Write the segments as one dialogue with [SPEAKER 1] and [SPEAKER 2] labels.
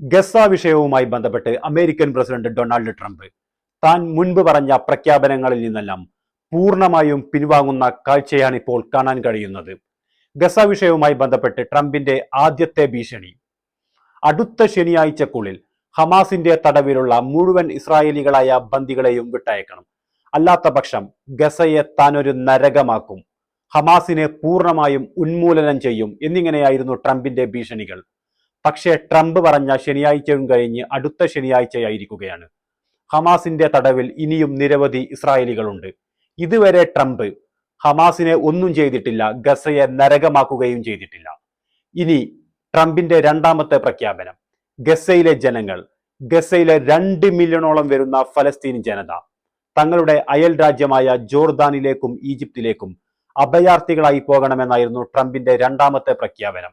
[SPEAKER 1] Gaza വിഷയവുമായി ബന്ധപ്പെട്ട് American president Donald Trump താൻ മുൻപ് പറഞ്ഞ പ്രഖ്യാപനങ്ങളിൽ നിന്നെല്ലാം പൂർണമായും പിൻവാങ്ങുന്ന കാഴ്ചയാണ് ഇപ്പോൾ കാണാൻ കഴിയുന്നത്. ഗസ വിഷയവുമായി ബന്ധപ്പെട്ട് ട്രംപിന്റെ ആദ്യത്തെ ഭീഷണി. അടുത്ത ശനിയാഴ്ചക്കുള്ളിൽ ഹമാസിന്റെ തടവിലുള്ള മുഴുവൻ ഇസ്രായേലികളായ ബന്ദികളെയും വിട്ടയക്കണം. അല്ലാത്ത പക്ഷം ഗസയെ താനൊരു നരകമാക്കും. ഹമാസിനെ പൂർണമായും ഉന്മൂലനം ചെയ്യും എന്നിങ്ങനെയായിരുന്നു ട്രംപിന്റെ ഭീഷണികൾ. പക്ഷേ ട്രംപ് പറഞ്ഞ ശനിയാഴ്ചയും കഴിഞ്ഞ് അടുത്ത ശനിയാഴ്ചയായിരിക്കുകയാണ്. ഹമാസിന്റെ തടവിൽ ഇനിയും നിരവധി ഇസ്രായേലികളുണ്ട്. ഇതുവരെ ട്രംപ് ഹമാസിനെ ഒന്നും ചെയ്തിട്ടില്ല ഗസയെ നരകമാക്കുകയും ചെയ്തിട്ടില്ല. ഇനി ട്രംപിന്റെ രണ്ടാമത്തെ പ്രഖ്യാപനം ഗസയിലെ ജനങ്ങൾ ഗസയിലെ രണ്ട് മില്യണോളം വരുന്ന ഫലസ്തീൻ ജനത തങ്ങളുടെ അയൽ രാജ്യമായ ജോർദാനിലേക്കും ഈജിപ്തിലേക്കും അഭയാർത്ഥികളായി പോകണമെന്നായിരുന്നു ട്രംപിന്റെ രണ്ടാമത്തെ പ്രഖ്യാപനം.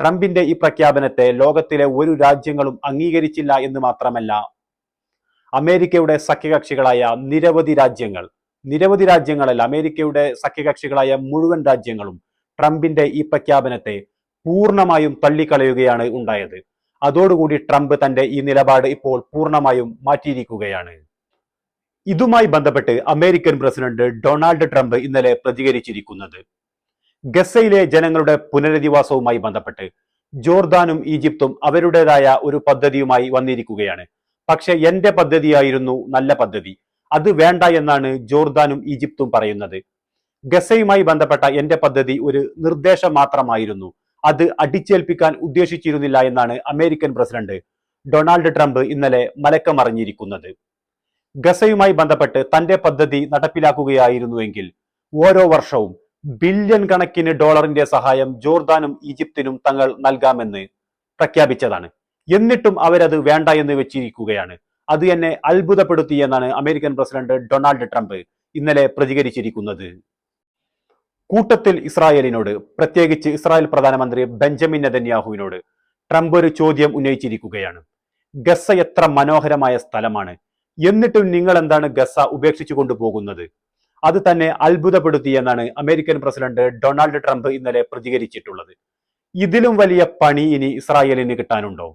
[SPEAKER 1] ട്രംപിന്റെ ഈ പ്രഖ്യാപനത്തെ ലോകത്തിലെ ഒരു രാജ്യങ്ങളും അംഗീകരിച്ചില്ല എന്ന് മാത്രമല്ല അമേരിക്കയുടെ സഖ്യകക്ഷികളായ നിരവധി രാജ്യങ്ങൾ നിരവധി രാജ്യങ്ങളല്ല അമേരിക്കയുടെ സഖ്യകക്ഷികളായ മുഴുവൻ രാജ്യങ്ങളും ട്രംപിന്റെ ഈ പ്രഖ്യാപനത്തെ പൂർണമായും തള്ളിക്കളയുകയാണ് ഉണ്ടായത്. അതോടുകൂടി ട്രംപ് തന്റെ ഈ നിലപാട് ഇപ്പോൾ പൂർണമായും മാറ്റിയിരിക്കുകയാണ്. ഇതുമായി ബന്ധപ്പെട്ട് അമേരിക്കൻ പ്രസിഡന്റ് ഡൊണാൾഡ് ട്രംപ് ഇന്നലെ പ്രതികരിച്ചിരിക്കുന്നത് ഗസയിലെ ജനങ്ങളുടെ പുനരധിവാസവുമായി ബന്ധപ്പെട്ട് ജോർദാനും ഈജിപ്തും അവരുടേതായ ഒരു പദ്ധതിയുമായി വന്നിരിക്കുകയാണ്. പക്ഷെ എന്റെ പദ്ധതിയായിരുന്നു നല്ല പദ്ധതി. അത് വേണ്ട എന്നാണ് ജോർദാനും ഈജിപ്തും പറയുന്നത്. ഗസയുമായി ബന്ധപ്പെട്ട എന്റെ പദ്ധതി ഒരു നിർദ്ദേശം മാത്രമായിരുന്നു. അത് അടിച്ചേൽപ്പിക്കാൻ ഉദ്ദേശിച്ചിരുന്നില്ല എന്നാണ് അമേരിക്കൻ പ്രസിഡന്റ് ഡൊണാൾഡ് ട്രംപ് ഇന്നലെ മലക്കമറിഞ്ഞിരിക്കുന്നത്. ഗസയുമായി ബന്ധപ്പെട്ട് തന്റെ പദ്ധതി നടപ്പിലാക്കുകയായിരുന്നുവെങ്കിൽ ഓരോ വർഷവും ബില്യൺ കണക്കിന് ഡോളറിന്റെ സഹായം ജോർദാനും ഈജിപ്തിനും തങ്ങൾ നൽകാമെന്ന് പ്രഖ്യാപിച്ചതാണ്. എന്നിട്ടും അവരത് വേണ്ട എന്ന് വെച്ചിരിക്കുകയാണ്. അത് എന്നെ അത്ഭുതപ്പെടുത്തി എന്നാണ് അമേരിക്കൻ പ്രസിഡന്റ് ഡൊണാൾഡ് ട്രംപ് ഇന്നലെ പ്രതികരിച്ചിരിക്കുന്നത്. കൂട്ടത്തിൽ ഇസ്രായേലിനോട് പ്രത്യേകിച്ച് ഇസ്രായേൽ പ്രധാനമന്ത്രി ബെഞ്ചമിൻ നെതന്യാഹുവിനോട് ട്രംപ് ഒരു ചോദ്യം ഉന്നയിച്ചിരിക്കുകയാണ്. ഗസ എത്ര മനോഹരമായ സ്ഥലമാണ്. എന്നിട്ടും നിങ്ങൾ എന്താണ് ഗസ ഉപേക്ഷിച്ചു കൊണ്ടുപോകുന്നത്? അത് തന്നെ അത്ഭുതപ്പെടുത്തി എന്നാണ് അമേരിക്കൻ പ്രസിഡന്റ് ഡൊണാൾഡ് ട്രംപ് ഇന്നലെ പ്രതികരിച്ചിട്ടുള്ളത്. ഇതിലും വലിയ പണി ഇനി ഇസ്രായേലിന് കിട്ടാനുണ്ടോ?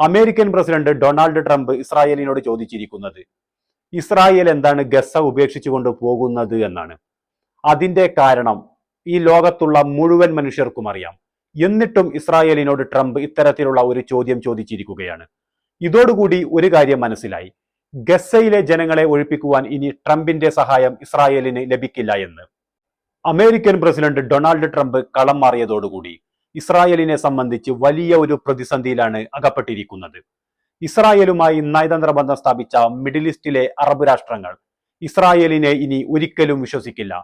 [SPEAKER 1] അമേരിക്കൻ പ്രസിഡന്റ് ഡൊണാൾഡ് ട്രംപ് ഇസ്രായേലിനോട് ചോദിച്ചിരിക്കുന്നത് ഇസ്രായേൽ എന്താണ് ഗസ ഉപേക്ഷിച്ചുകൊണ്ട് പോകുന്നത് എന്നാണ്. അതിന്റെ കാരണം ഈ ലോകത്തുള്ള മുഴുവൻ മനുഷ്യർക്കും അറിയാം. എന്നിട്ടും ഇസ്രായേലിനോട് ട്രംപ് ഇത്തരത്തിലുള്ള ഒരു ചോദ്യം ചോദിച്ചിരിക്കുകയാണ്. ഇതോടുകൂടി ഒരു കാര്യം മനസ്സിലായി. ഗസയിലെ ജനങ്ങളെ ഒഴിപ്പിക്കുവാൻ ഇനി ട്രംപിന്റെ സഹായം ഇസ്രായേലിന് ലഭിക്കില്ല എന്ന്. അമേരിക്കൻ പ്രസിഡന്റ് ഡൊണാൾഡ് ട്രംപ് കളം മാറിയതോടുകൂടി ഇസ്രായേലിനെ സംബന്ധിച്ച് വലിയ ഒരു പ്രതിസന്ധിയിലാണ് അകപ്പെട്ടിരിക്കുന്നത്. ഇസ്രായേലുമായി നയതന്ത്ര ബന്ധം സ്ഥാപിച്ച മിഡിൽ ഈസ്റ്റിലെ അറബ് രാഷ്ട്രങ്ങൾ ഇസ്രായേലിനെ ഇനി ഒരിക്കലും വിശ്വസിക്കില്ല.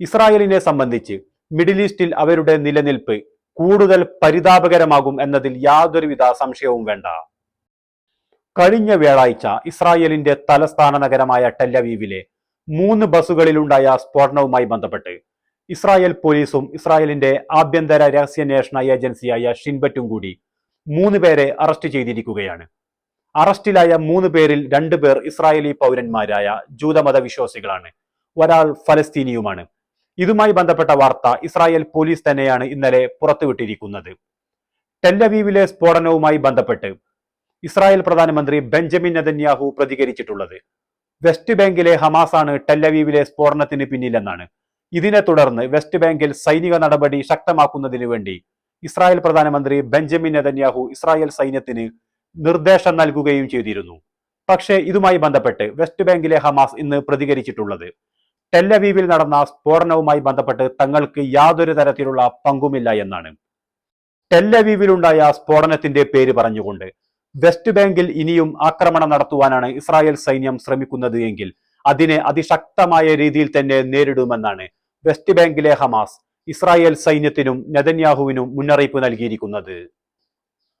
[SPEAKER 1] ഇസ്രായേലിനെ സംബന്ധിച്ച് മിഡിൽ ഈസ്റ്റിൽ അവരുടെ നിലനിൽപ്പ് കൂടുതൽ പരിതാപകരമാകും എന്നതിൽ യാതൊരുവിധ സംശയവും വേണ്ട. കഴിഞ്ഞ വ്യാഴാഴ്ച ഇസ്രായേലിന്റെ തലസ്ഥാന നഗരമായ ടെല്ലവീവിലെ മൂന്ന് ബസ്സുകളിലുണ്ടായ സ്ഫോടനവുമായി ബന്ധപ്പെട്ട് ഇസ്രായേൽ പോലീസും ഇസ്രായേലിന്റെ ആഭ്യന്തര രഹസ്യാന്വേഷണ ഏജൻസിയായ ഷിൻബറ്റും കൂടി മൂന്ന് പേരെ അറസ്റ്റ് ചെയ്തിരിക്കുകയാണ്. അറസ്റ്റിലായ മൂന്ന് പേരിൽ രണ്ടു പേർ ഇസ്രായേലി പൗരന്മാരായ ജൂതമത വിശ്വാസികളാണ്. ഒരാൾ ഫലസ്തീനിയുമാണ്. ഇതുമായി ബന്ധപ്പെട്ട വാർത്ത ഇസ്രായേൽ പോലീസ് തന്നെയാണ് ഇന്നലെ പുറത്തുവിട്ടിരിക്കുന്നത്. ടെല്ലവീവിലെ സ്ഫോടനവുമായി ബന്ധപ്പെട്ട് ഇസ്രായേൽ പ്രധാനമന്ത്രി ബെഞ്ചമിൻ നെതന്യാഹു പ്രതികരിച്ചിട്ടുള്ളത്. വെസ്റ്റ് ബാങ്കിലെ ഹമാസാണ് ടെല്ലവീവിലെ സ്ഫോടനത്തിന് പിന്നിലെന്നാണ്. ഇതിനെ തുടർന്ന് വെസ്റ്റ് ബാങ്കിൽ സൈനിക നടപടി ശക്തമാക്കുന്നതിന് വേണ്ടി ഇസ്രായേൽ പ്രധാനമന്ത്രി ബെഞ്ചമിൻ നെതന്യാഹു ഇസ്രായേൽ സൈന്യത്തിന് നിർദ്ദേശം നൽകുകയും ചെയ്തിരുന്നു. പക്ഷേ ഇതുമായി ബന്ധപ്പെട്ട് വെസ്റ്റ് ബാങ്കിലെ ഹമാസ് ഇന്ന് പ്രതികരിച്ചിട്ടുള്ളത്. ടെല്ലവീവിൽ നടന്ന സ്ഫോടനവുമായി ബന്ധപ്പെട്ട് തങ്ങൾക്ക് യാതൊരു തരത്തിലുള്ള പങ്കുമില്ല എന്നാണ്. ടെല്ലവീവിലുണ്ടായ സ്ഫോടനത്തിന്റെ പേര് പറഞ്ഞുകൊണ്ട് വെസ്റ്റ് ബാങ്കിൽ ഇനിയും ആക്രമണം നടത്തുവാനാണ് ഇസ്രായേൽ സൈന്യം ശ്രമിക്കുന്നത് എങ്കിൽ അതിനെ അതിശക്തമായ രീതിയിൽ തന്നെ നേരിടുമെന്നാണ് വെസ്റ്റ് ബാങ്കിലെ ഹമാസ് ഇസ്രായേൽ സൈന്യത്തിനും നെതന്യാഹുവിനും മുന്നറിയിപ്പ് നൽകിയിരിക്കുന്നത്.